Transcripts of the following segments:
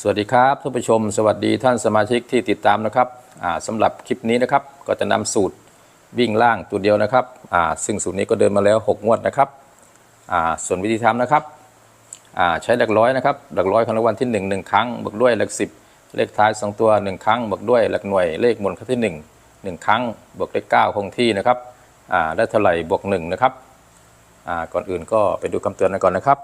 สวัสดีครับท่านผู้ชม สวัสดีท่านสมาชิกที่ติดตามนะครับอ่าสำหรับคลิปนี้นะครับก็จะนำสูตรวิ่งล่างตัวเดียวนะครับซึ่งสูตรนี้ก็เดินมาแล้ว 6 งวดนะครับส่วนวิธีทำนะครับใช้หลักร้อยนะครับหลักร้อยของรางวัลที่1 1 ครั้งบวกด้วยหลัก 10 เลขท้าย 2 ตัว 1 ครั้งบวกด้วยหลักหน่วยเลขบนครั้งที่ 1 1 ครั้งบวกเลข9คงที่นะครับได้เท่าไหร่บวก1นะครับก่อนอื่นก็ไปดูคำเตือนกันก่อนนะครับ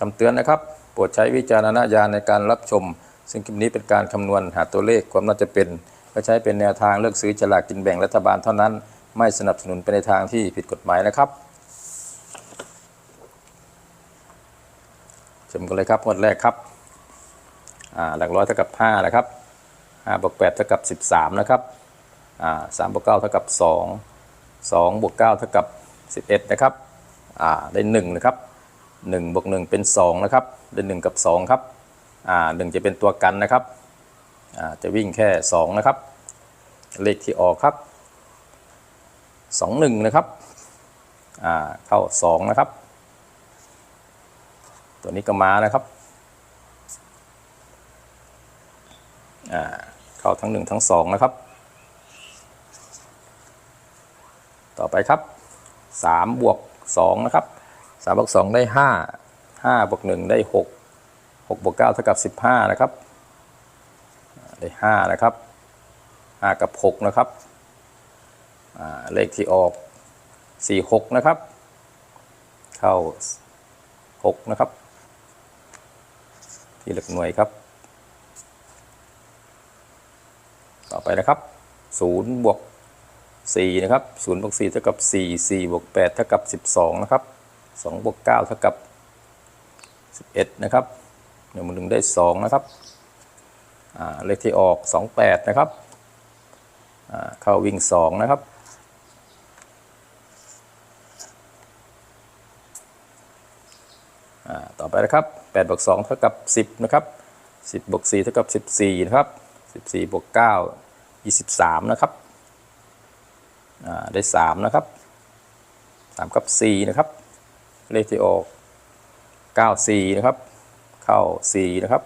คำเตือนนะครับ โปรดใช้วิจารณญาณในการรับชม ซึ่งคลิปนี้เป็นการคำนวณหาตัวเลขความน่าจะเป็นก็ใช้เป็นแนวทางเลือกซื้อฉลากกินแบ่งรัฐบาลเท่านั้น ไม่สนับสนุนไปในทางที่ผิดกฎหมายนะครับชมกันเลยครับงวดแรกครับหลักร้อยเท่ากับ 5 นะครับ5บวก8เท่ากับ 13 นะครับอ่า3บวก9เท่ากับ 2 2บวก9เท่ากับ 11 นะครับได้ 1 นะครับ 1บวก1เป็น 2 นะครับได้1กับ 2 ครับอ่า1จะเป็นตัวกันนะครับอ่าจะวิ่งแค่ 2 นะครับ เลขที่ออกครับ 21 นะครับอ่าเข้า 2 นะครับ ตัวนี้ก็มานะครับอ่าเข้าทั้ง 1 ทั้ง 2 นะครับ ต่อไปครับ 3 บวก 2 นะครับ 3บวก2ได้5 5บวก1ได้6 6บวก9เท่ากับ15นะครับ ได้5นะครับ5กับ6นะครับเลขที่ออก4 6นะครับ เข้า6นะครับ ที่หลักหน่วยครับ ต่อไปนะครับ0บวก4นะครับ0บวก4เท่ากับ4 4บวก8เท่ากับ12นะครับ 2บวก9เท่ากับ 11 นะครับ1บวก1ได้ 2 นะครับเลขที่ออก 28 นะครับเข้าวิ่ง 2 นะครับต่อไปนะครับ8บวก2เท่ากับ 10 นะครับ 10บวก4เท่ากับ 14 นะครับ 14บวก9 23 นะครับได้ 3 นะครับ3กับ 4 นะครับ เลขที่ออก 94 นะครับ เข้า 4 นะครับ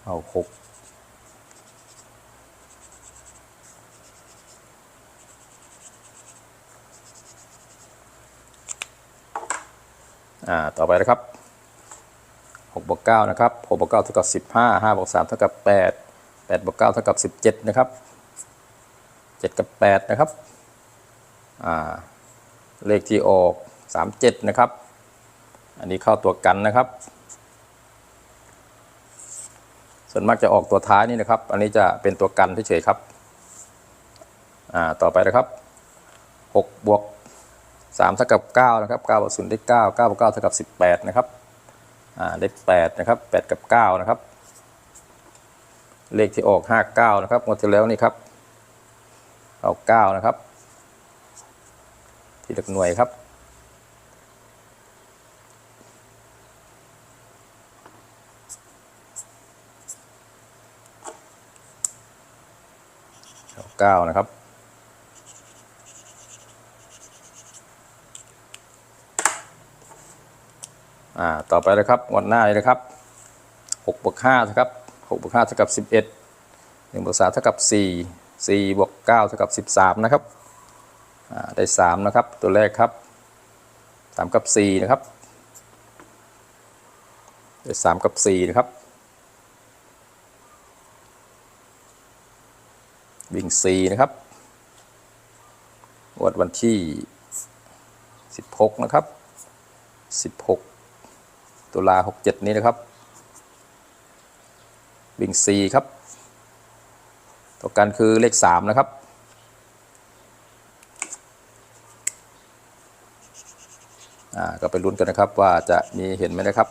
เข้า6อ่าต่อไปนะครับ 6บวก9นะครับ6บวก9เท่ากับ 15 5บวก3เท่ากับ 8 8บวก9เท่ากับ 17 นะครับ 7 กับ 8 นะครับเลขที่ออก 37 นะครับ อันนี้เข้าตัวกันนะครับ ส่วนมากจะออกตัวท้ายนี่นะครับ อันนี้จะเป็นตัวกันเฉยๆครับต่อไปนะครับ6บวก3เท่ากับ9นะครับ9บวก0ได้ 9 9บวก9เท่ากับ 18 นะครับ ได้ 8 นะครับ 8 กับ 9 นะครับ เลขที่ออก 59 นะครับงวดที่แล้วนี่ครับเอา9นะครับ ที่หลักหน่วยครับเอา9นะครับ อ่าต่อไปนะครับงวดหน้าเลยนะครับ6บวก5เท่ากับ6บวก5เท่ากับ 11 1บวก3เท่ากับ 4 4บวก9เท่ากับ 13 นะครับอ่าได้ 3 นะครับ ตัวแรกครับ 3 กับ 4 นะครับ ได้ 3 กับ 4 นะครับ วิ่ง 4 นะครับวดวันที่ 16 นะครับ 16 ตุลา67นี้นะครับ วิ่ง4ครับ ตัวกันคือเลข3นะครับ อ่า ก็ไปลุ้นกันนะครับว่าจะมีเห็นไหมนะครับ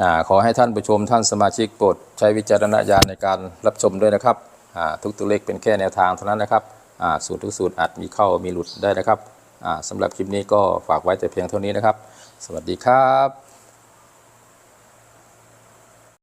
อ่า ขอให้ท่านผู้ชมท่านสมาชิกโปรดใช้วิจารณญาณในการรับชมด้วยนะครับ อ่า ทุกตัวเลขเป็นแค่แนวทางเท่านั้นนะครับ อ่า สูตรทุกสูตรอาจมีเข้ามีหลุดได้นะครับ สำหรับคลิปนี้ก็ฝากไว้แต่เพียงเท่านี้นะครับ สวัสดีครับ